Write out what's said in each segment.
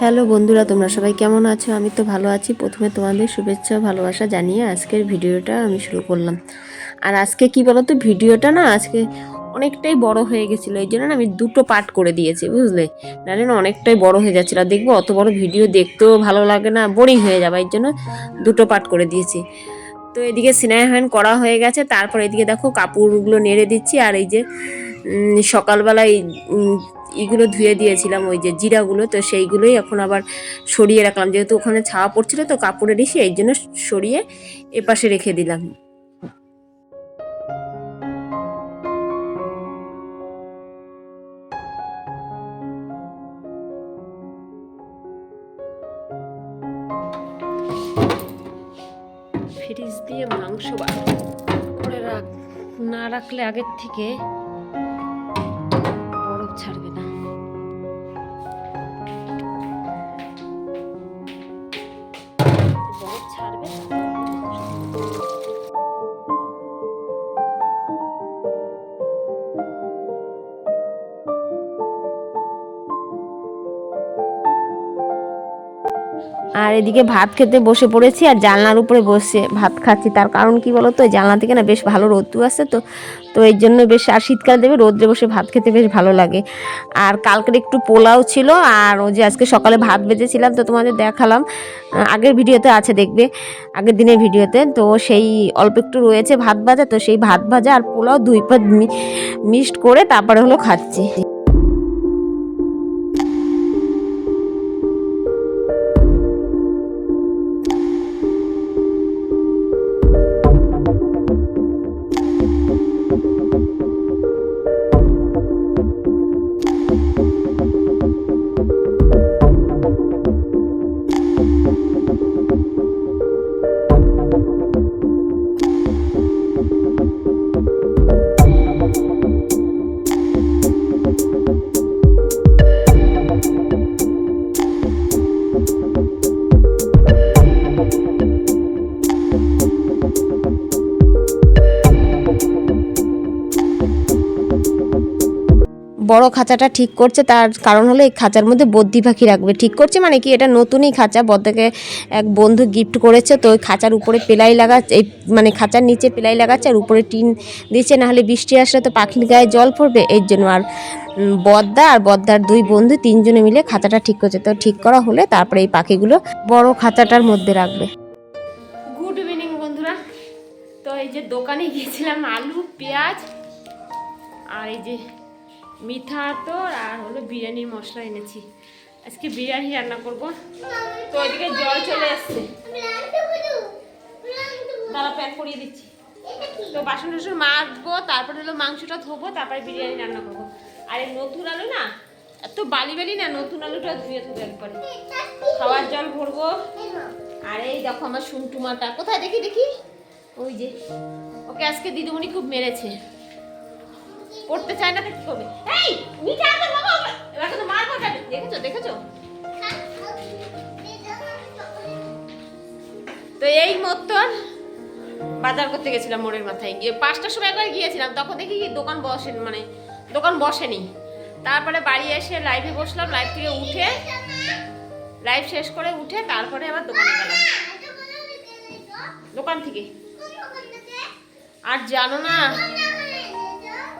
Hello বন্ধুরা, তোমরা সবাই কেমন আছো? আমি তো ভালো আছি। প্রথমে তোমাদের শুভেচ্ছা, ভালোবাসা জানিয়ে আজকের ভিডিওটা আমি শুরু করলাম। আর আজকে কি বলো তো, ভিডিওটা না আজকে অনেকটাই বড় হয়ে গেছিল। এই জন্য আমি দুটো পার্ট করে দিয়েছি, বুঝলে? নাহলে না অনেকটাই বড় হয়ে যাচ্ছিল। আর দেখব, অত বড় ভিডিও দেখতেও ভালো লাগে না বোরিং হয়ে যাবে। এই জন্য দুটো পার্ট করে দিয়েছি। তো এদিকে স্নেহায়ন করা হয়ে গেছে। তারপর এদিকে দেখো, কাপড়গুলো নেড়ে দিচ্ছি। আর এই যে সকালবেলায় ইগুলো ধুয়ে দিয়েছিলাম, ওই যে জিরাগুলো, তো সেইগুলোই এখন আবার সরিয়ে রাখলাম। যেহেতু ওখানে ছাওয়া পড়ছিল, তো কাপড়ে এসে এই জন্য সরিয়ে এপাশে রেখে দিলাম। ফ্রিজ দিয়ে মাংস করে রাখ, না রাখলে আগের থেকে ছাড়বে না। আর এদিকে ভাত খেতে বসে পড়েছি আর জানলার উপরে বসে ভাত খাচ্ছি। তার কারণ কি বলো তো জানলা থেকে না বেশ ভালো রোদ্দু আছে তো। তো এই জন্য বেশ আর শীতকাল দেবে রোদ্রে বসে ভাত খেতে বেশ ভালো লাগে। আর কালকের একটু পোলাও ছিল আর ও যে আজকে সকালে ভাত বেজেছিলাম তো তোমাদের দেখালাম। আগের ভিডিওতে আছে দেখবে, আগের দিনের ভিডিওতে। তো সেই অল্প একটু রয়েছে ভাত ভাজা, তো সেই ভাত ভাজা আর পোলাও দুই পাত মিক্সড করে তারপরে হলো খাচ্ছি। বড় খাঁচাটা ঠিক করছে, তার কারণ হলো এই খাঁচার মধ্যে বদ্যি পাখি রাখবে। ঠিক করছে মানে কি? এটা নতুনই খাঁচা বদ্দাকে এক বন্ধু গিফট করেছে, তো ওই খাঁচার উপরে পেলাই লাগাচ্ছে, এই মানে খাঁচার নিচে পেলাই লাগাচ্ছে আর উপরে টিন দিচ্ছে, নাহলে বৃষ্টি আসলে তো পাখির গায়ে জল পড়বে, এর জন্য। আর বদ্দা আর বদ্দার দুই বন্ধু তিনজনে মিলে খাঁচাটা ঠিক করছে, তো ঠিক করা হলে তারপরে এই পাখিগুলো বড় খাঁচাটার মধ্যে রাখবে। গুড ইভিনিং বন্ধুরা। তো এই যে দোকানে গিয়েছিলাম, আলু, পেঁয়াজ আর এই যে মিঠা আতর আর হলো বিরিয়ানির মশলা এনেছি। আজকে বিরিয়ানি রান্না করব। তো ওইদিকে জল চলে আসছে। দাঁড়া, প্যাক করিয়ে দিচ্ছি। তো বাসন টাসন মাজবো, তারপরে হলো মাংসটা ধোবো, তারপরে বিরিয়ানি রান্না করব। আর এই নতুন আলু না, এত বালি বালি না, নতুন আলুটা ধুয়ে ধুয়ে একবারে। খাওয়ার জল ভরবো। আর এই দেখো আমার সুনটুমাটা কোথায় দেখি দেখি? ওই যে। ওকে, আজকে দিদিমণি খুব মেরেছে। পড়তে চায় না তো কি করবে এই, মিঠা তো বাবা এবারে তো মারবো এটা দেখেছ দেখেছ? তো এই মতন বাজার করতে গেছিলাম মোড়ের মাথায়। গিয়ে পাঁচটার সময় একবার গিয়েছিলাম, তখন দেখি কি দোকান বসেন মানে দোকান বসেনি। তারপরে বাড়ি এসে লাইভে বসলাম লাইভ থেকে উঠে লাইভ শেষ করে উঠে তারপরে আবার দোকানে গেলাম। দোকান থেকে। আর জানো না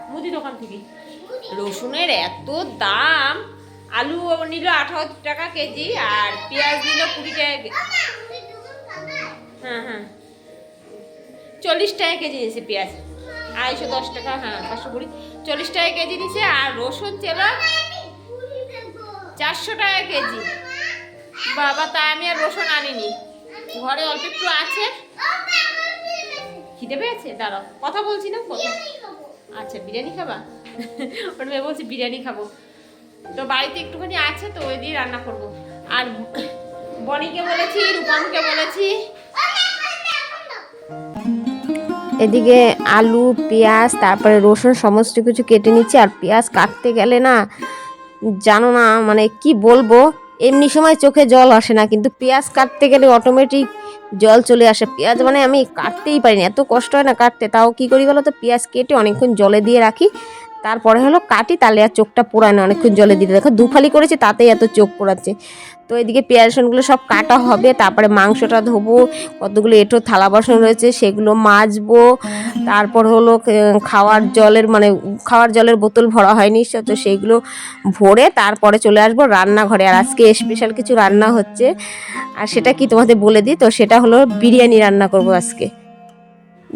মুদি দোকান থেকে। রসুনের এত দাম। আলু নিল আঠারো টাকা কেজি আর পেঁয়াজ নিল কুড়ি টাকা কে- হ্যাঁ হ্যাঁ। চল্লিশ টাকা কেজি নিয়েছে পেঁয়াজ। আড়াইশো দশ টাকা হ্যাঁ পাঁচশো কুড়ি। চল্লিশ টাকা কেজি নিয়েছে আর রসুন ছিল চারশো টাকা কেজি। বাবা তা আমি আর রসুন আনিনি। ঘরে অল্প একটু আছে। খিদে পেয়েছে? দাঁড়াও কথা বলছি না কথা। আচ্ছা বিরিয়ানি খাবা? ওর মেয়ে বলছে বিরিয়ানি খাব। তো বাড়িতে একটুখানি আছে তো, ওই দিয়ে রান্না করব। আর বনিকে বলেছি রূপমকে বলেছি। এদিকে আলু, পেঁয়াজ, তারপরে রসুন, সমস্ত কিছু কেটে নিচ্ছি। আর পেঁয়াজ কাটতে গেলে না, জানো না মানে কি বলব, এমনি সময় চোখে জল আসে না। কিন্তু পেঁয়াজ কাটতে গেলে অটোমেটিক জল চলে আসে। পেঁয়াজ মানে আমি কাটতেই পারিনি। এত কষ্ট হয় না কাটতে। তাও কি করি বলো তো পেঁয়াজ কেটে অনেকক্ষণ জলে দিয়ে রাখি। তারপরে হলো কাটি, তাহলে আর চোখটা পোড়ায় না। অনেকক্ষণ জলে দিতে। দেখো, দুফালি করেছে, তাতেই এত চোখ পোড়াচ্ছে। তো এদিকে পেঁয়াজ রসুনগুলো সব কাটা হবে, তারপরে মাংসটা ধোবো। কতগুলো এঁটো থালা বাসন রয়েছে, সেগুলো মাজবো। তারপর হলো খাওয়ার জলের মানে খাওয়ার জলের বোতল ভরা হয়নি তো সেইগুলো ভরে তারপরে চলে আসব রান্নাঘরে। আর আজকে স্পেশাল কিছু রান্না হচ্ছে। আর সেটা কি তোমাদের বলে দিই? তো সেটা হলো বিরিয়ানি রান্না করব আজকে।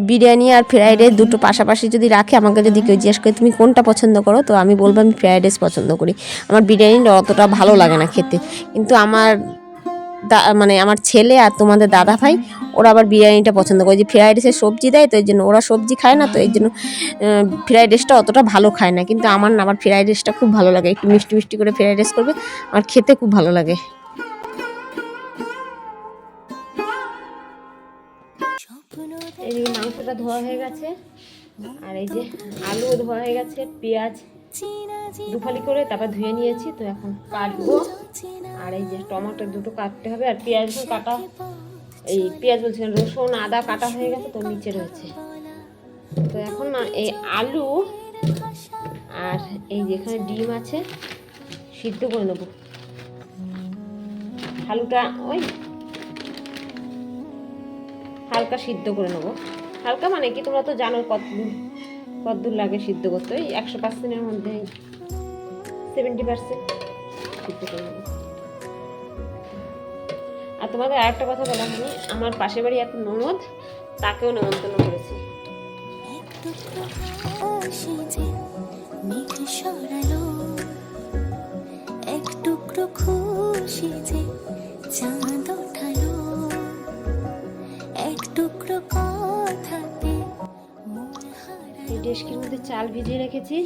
বিরিয়ানি আর ফ্রাইড রাইস দুটো পাশাপাশি যদি রাখে আমাকে যদি কেউ জিজ্ঞেস করে তুমি কোনটা পছন্দ করো? তো আমি বলব আমি ফ্রাইড রাইস পছন্দ করি। আমার বিরিয়ানিটা অতটা ভালো লাগে না খেতে। কিন্তু আমার দা মানে আমার ছেলে আর তোমাদের দাদা ভাই ওরা আবার বিরিয়ানিটা পছন্দ করে। যে ফ্রাইড রাইসের সবজি দেয় তো এই জন্য ওরা সবজি খায় না তো এই জন্য ফ্রাইড রাইসটা অতটা ভালো খায় না। কিন্তু আমার না আমার ফ্রাইড রাইসটা খুব ভালো লাগে। একটু মিষ্টি মিষ্টি করে ফ্রাইড রাইস করবে আমার খেতে খুব ভালো লাগে। এদিকে মাংসটা ধোয়া হয়ে গেছে। আর এই যে আলু ধোয়া হয়ে গেছে, পেঁয়াজ দুফালি করে তারপর ধুয়ে নিয়েছি, তো এখন কাটবো। আর এই যে টমেটো দুটো কাটতে হবে, আর পেঁয়াজ কাটা এই পেঁয়াজ বলছি রসুন, আদা কাটা হয়ে গেছে, তো নিচে রয়েছে। তো এখন এই আলু আর এই যেখানে ডিম আছে, সিদ্ধ করে নেব। আলুটা ওই হালকা সিদ্ধ করে নেব। হালকা মানে কি তোমরা তো জানো কত কত দূর লাগে সিদ্ধ করতে। ওই একশো পার্সেন্টের মধ্যে সেভেন্টি পার্সেন্ট আর তোমাদের আরেকটা কথা বলা হয়নি আমার পাশের বাড়ি এক ননদ, তাকেও নেমন্তন্ন করেছি। সেজে মেঘ সরালো এক টুকরো খুশি যে চাঁদ ওঠালো। এই ডেস্কের মধ্যে চাল ভিজিয়ে রেখেছি।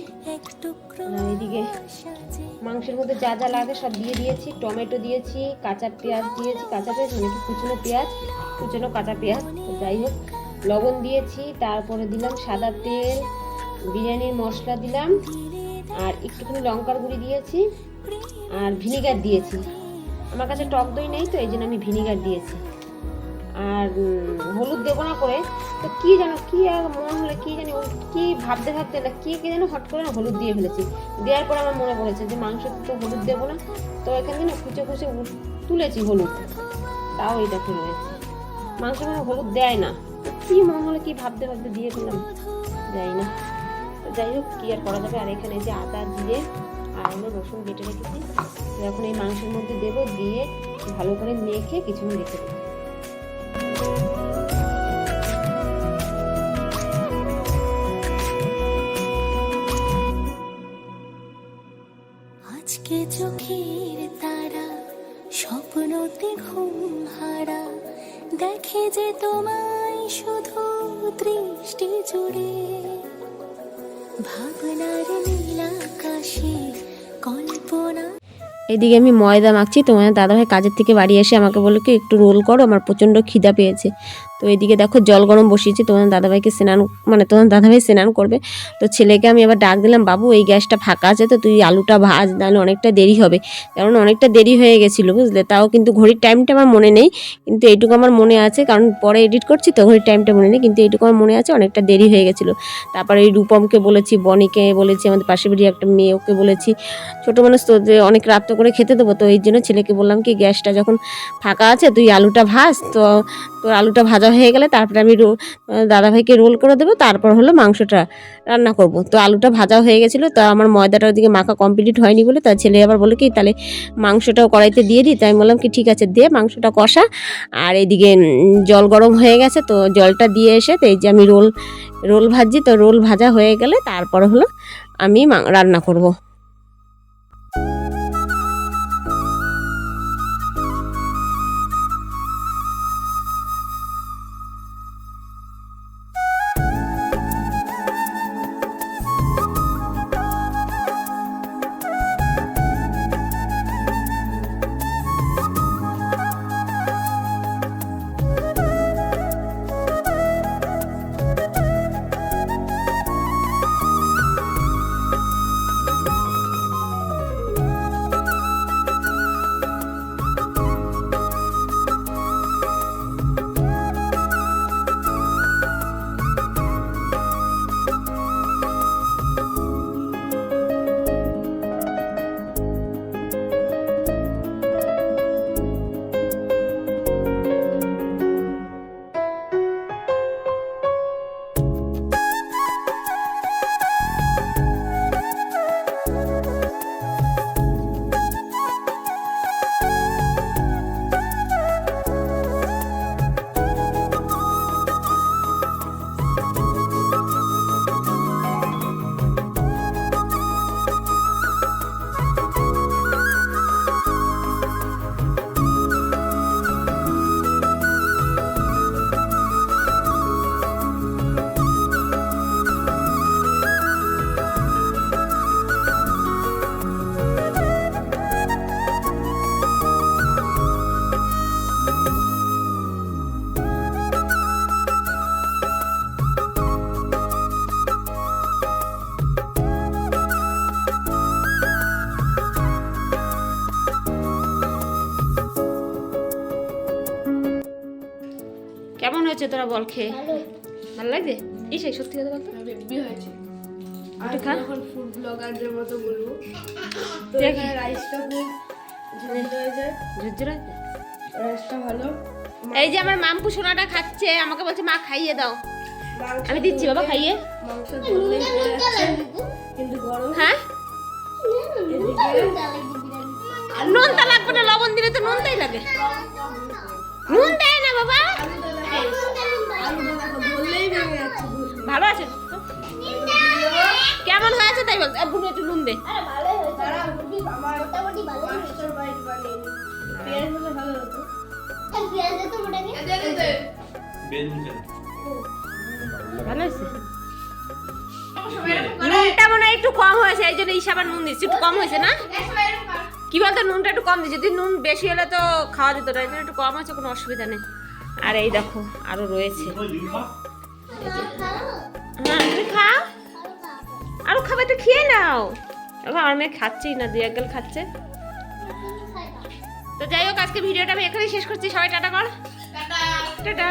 এদিকে মাংসের মধ্যে যা যা লাগে সব দিয়ে দিয়েছি। টমেটো দিয়েছি কাঁচা পেঁয়াজ দিয়েছি কাঁচা পেঁয়াজ মানে কুচনো পেঁয়াজ কুচনো কাঁচা পেঁয়াজ। যাই হোক লবণ দিয়েছি তারপরে দিলাম সাদা তেল বিরিয়ানির মশলা দিলাম আর একটুখানি লঙ্কার গুঁড়ি দিয়েছি আর ভিনিগার দিয়েছি। আমার কাছে টক দই নেই তো এই জন্য আমি ভিনিগার দিয়েছি। আর হলুদ দেবো না করে। তো কি যেন, কি আর মনে হলে, কি জানি কি ভাবতে ভাবতে না, কি কি যেন হট করে না হলুদ দিয়ে ফেলেছি। দেওয়ার পর আমার মনে পড়েছে যে, মাংস তো হলুদ দেবো না, তো এখানে না খুঁচে খুঁচে তুলেছি হলুদ। তাও এটা দেখো রয়েছে। মাংস মানে হলুদ দেয় না। কি মনে হলে, কি ভাবতে ভাবতে দিয়ে দিলাম যাই না। যাই হোক, কি আর করা যাবে? আর এখানে যে আদা দিয়ে আর হলো রসুন কেটে রেখেছি। এখন এই মাংসের মধ্যে দেবো, দিয়ে ভালো করে মেখে কিছুক্ষণ রেখে দেবো। চোখের তারা, স্বপ্নতে ঘুম হারা। দেখে যে তোমায় শুধু দৃষ্টি জুড়ে। ভাবনার নীলাকাশে কল্পনা। এদিকে আমি ময়দা মাখছি, তোমার দাদাভাই কাজের থেকে বাড়ি এসে আমাকে বলল কি, একটু রোল করো, আমার প্রচণ্ড খিদা পেয়েছে। তো এদিকে দেখো জল গরম বসিয়েছি তোমার দাদাভাইকে স্নান মানে তোমার দাদাভাই স্নান করবে। তো ছেলেকে আমি আবার ডাক দিলাম, বাবু, এই গ্যাসটা ফাঁকা আছে তো তুই আলুটা ভাজ, নাহলে অনেকটা দেরি হবে। কারণ অনেকটা দেরি হয়ে গেছিল, বুঝলে? তাও কিন্তু ঘড়ির টাইমটা আমার মনে নেই, কিন্তু এইটুকু আমার মনে আছে, কারণ পরে এডিট করছি তো ঘড়ির টাইমটা মনে নেই, কিন্তু এইটুকু আমার মনে আছে অনেকটা দেরি হয়ে গেছিল। তারপরে এই রূপমকে বলেছি, বনিকে বলেছি, আমাদের পাশের বাড়ি একটা মেয়ে ওকে বলেছি, ছোটো মানুষ তো যে অনেক রাত করে খেতে দেবো। তো এই জন্য ছেলেকে বললাম কি, গ্যাসটা যখন ফাঁকা আছে, তুই আলুটা ভাজ, তো তোর আলুটা ভাজা হয়ে গেলে তারপরে আমি দাদাভাইকে রোল করে দেবো, তারপর হলো মাংসটা রান্না করব। তো আলুটা ভাজা হয়ে গেছিল, তা আমার ময়দাটা ওদিকে মাখা কমপ্লিট হয়নি বলে তার ছেলে আবার বলে কি, তাহলে মাংসটাও কড়াইতে দিয়ে দিই। তাই বললাম কি, ঠিক আছে দিয়ে মাংসটা কষা। আর এদিকে জল গরম হয়ে গেছে, তো জলটা দিয়ে এসে তো এই যে আমি রোল রোল ভাজি তো রোল ভাজা হয়ে গেলে তারপর হলো আমি রান্না করব। তোরা বল খেয়ে। ভালো লাগছে? ইসে সত্যি কথা বলতো? হয়েছে। আর একটু ফুড ব্লগারদের মতো বলব। তো এখানে রাইসটা খুব ঝুলতে হয়েছে ঝুরঝুর আছে? রাইসটা ভালো। এই যে আমার মামপু সোনাটা খাচ্ছে আমাকে বলছে মা খাইয়ে দাও। আমি দিচ্ছি বাবা খাইয়ে। কিন্তু গরম। হ্যাঁ? নুনটা লাগবে না লবণ দিলে তো নুনটাই লাগে। নুন দেয় না বাবা। নুনটা মনে হয় একটু কম হয়েছে, এই জন্য নুন দিচ্ছি। একটু কম হয়েছে না? কি বলতো, নুনটা একটু কম দিচ্ছে। যদি নুন বেশি হলে তো খাওয়া যেত না একটু কম হয়েছে, কোনো অসুবিধা নেই। আর এই দেখো, আরও রয়েছে। হ্যাঁ তুমি খাও। আরও খাবে তো খেয়ে নাও। আমার মেয়ে খাচ্ছেই না, দুই এক খাচ্ছে। তো যাই হোক, আজকে ভিডিওটা আমি এখানেই শেষ করছি। সবাই টাটা কর টাটা